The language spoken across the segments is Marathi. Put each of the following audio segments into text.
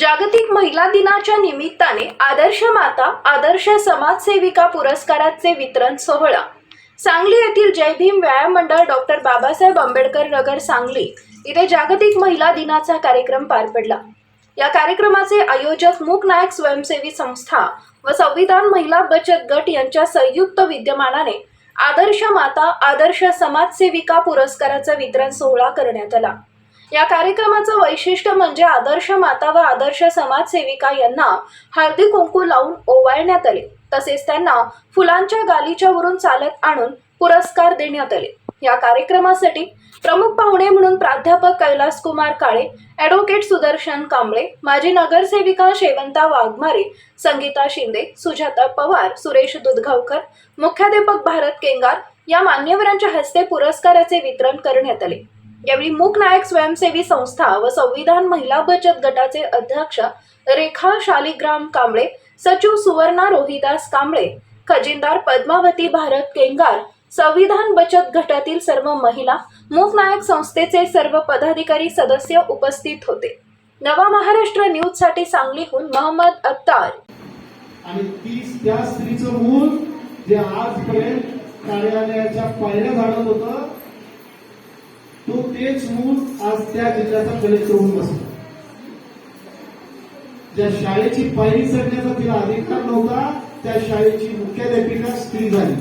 जागतिक महिला दिनाच्या निमित्ताने आदर्श माता आदर्श समाजसेविका पुरस्काराचे वितरण सोहळा. सांगली येथील जय भीम व्यायाम मंडळ डॉक्टर बाबासाहेब आंबेडकर नगर सांगली इथे जागतिक महिला दिनाचा कार्यक्रम पार पडला. या कार्यक्रमाचे आयोजक मूक नायक स्वयंसेवी संस्था व संविधान महिला बचत गट यांच्या संयुक्त विद्यमानाने आदर्श माता आदर्श समाजसेविका पुरस्काराचा वितरण सोहळा करण्यात आला. या कार्यक्रमाचं वैशिष्ट्य म्हणजे आदर्श माता व आदर्श समाजसेविका यांना हळदी कुंकू लावून ओवाळण्यात आले. तसेच त्यांना फुलांच्या गालीच्या वरून चालत आणून पुरस्कार देण्यात आले. या कार्यक्रमासाठी प्रमुख पाहुणे म्हणून प्राध्यापक कैलास कुमार काळे ॲडव्होकेट सुदर्शन कांबळे माजी नगरसेविका शेवंता वाघमारे संगीता शिंदे सुजाता पवार सुरेश दुधगावकर मुख्याध्यापक भारत केंगार या मान्यवरांच्या हस्ते पुरस्काराचे वितरण करण्यात आले. यावेळी मूक नायक स्वयंसेवी संस्था व संविधान महिला बचत गटाचे अध्यक्ष रेखा शालिग्राम कांबळे सचिव सुवर्णा रोहिदास कांबळे खजिनदार पद्मावती भारत केंगार संविधान बचत गटातील सर्व महिला मूक नायक संस्थेचे सर्व पदाधिकारी सदस्य उपस्थित होते. नवा महाराष्ट्र न्यूजसाठी सांगलीहून मोहम्मद अत्तार आणि ती त्या स्त्रीचं मूल जे आजपर्यंत कार्यालयाच्या पायऱ्या झाडत होतं तो तेच मूल आज त्या जिल्ह्याचा कलेक्टर होऊन बसला. ज्या शाळेची पायरी चढण्याचा तिला अधिकार नव्हता त्या शाळेची मुख्याध्यापिका स्त्री झाली.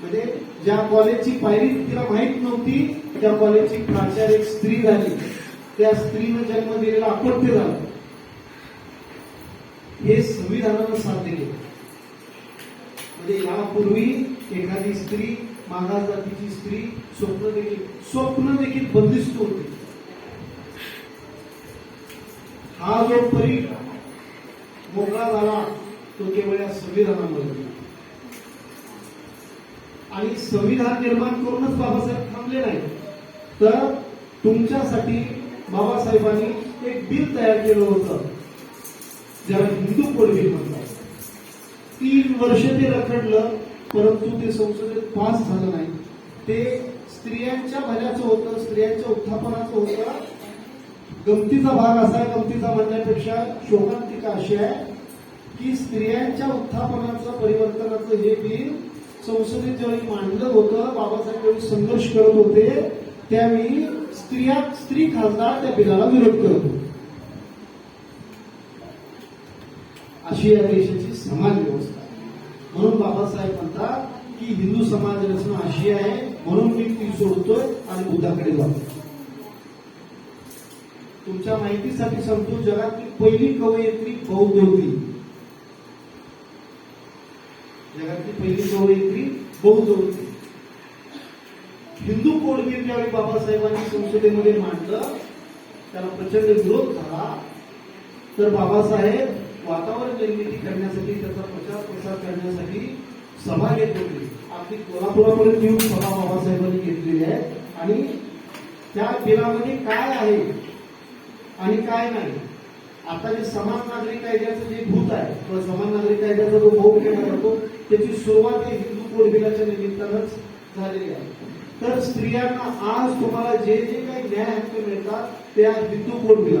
म्हणजे ज्या कॉलेजची पायरी तिला माहीत नव्हती त्या कॉलेजची प्राचार्य एक स्त्री झाली. त्या स्त्रीनं जन्म दिलेला अपत्य झालं. हे संविधानानं साध्य केलं. म्हणजे यापूर्वी एखादी स्त्री मागास जातीची स्त्री स्वप्न देखील स्वप्न देखील बंदिस्त होते. हा जो परी मोकळा झाला तो केवळ या संविधानामध्ये. आणि संविधान निर्माण करूनच बाबासाहेब थांबले नाही तर तुमच्यासाठी बाबासाहेबांनी एक बिल तयार केलं होतं. ज्याला हिंदू कोड बिल म्हणतात वर्ष ते रखडलं परंतु ते संसदेत पास झालं नाही. ते स्त्रियांच्या भल्याचं होतं स्त्रियांच्या उत्थापनाचं होतं. गमतीचा भाग असा गमतीचा म्हणण्यापेक्षा शोकांतिका अशी आहे की स्त्रियांच्या उत्थापनाचं परिवर्तनाचं हे बिल संसदेत ज्यावेळी मांडलं होतं बाबासाहेब ज्यावेळी संघर्ष करत होते त्यावेळी स्त्रिया स्त्री खासदार त्या बिलाला विरोध करत होते. अशी या देशाची समाज व्यवस्था म्हणून बाबासाहेब म्हणतात की हिंदू समाज रचना अशी आहे म्हणून मी ती सोडतोय आणि बुद्धाकडे जातो. तुमच्या माहितीसाठी सांगतो जगातली पहिली कवयित्री बौद्ध होती. जगातली पहिली कवयित्री बौद्ध होती. हिंदू कोड ज्यावेळी बाबासाहेबांनी संसदेमध्ये मांडलं त्याला प्रचंड विरोध झाला. तर बाबासाहेब वातावरण निर्मिती करण्यासाठी त्याचा प्रचार प्रसार करण्यासाठी सभा घेत होते. अगदी कोल्हापुरापर्यंत येऊन सभा बाबासाहेबांनी घेतलेली आहे. आणि त्या बिलामध्ये काय आहे आणि काय नाही? आता जे समान नागरिक कायद्याचं जे भूत आहे किंवा समान नागरिक कायद्याचा जो भाऊ केला जातो त्याची सुरुवात ही हिंदू कोड बिलाच्या निमित्तानंच झालेली आहे. तर स्त्रियांना आज तुम्हाला जे जे काही न्याय हक्क मिळतात ते आज हिंदू कोड बिला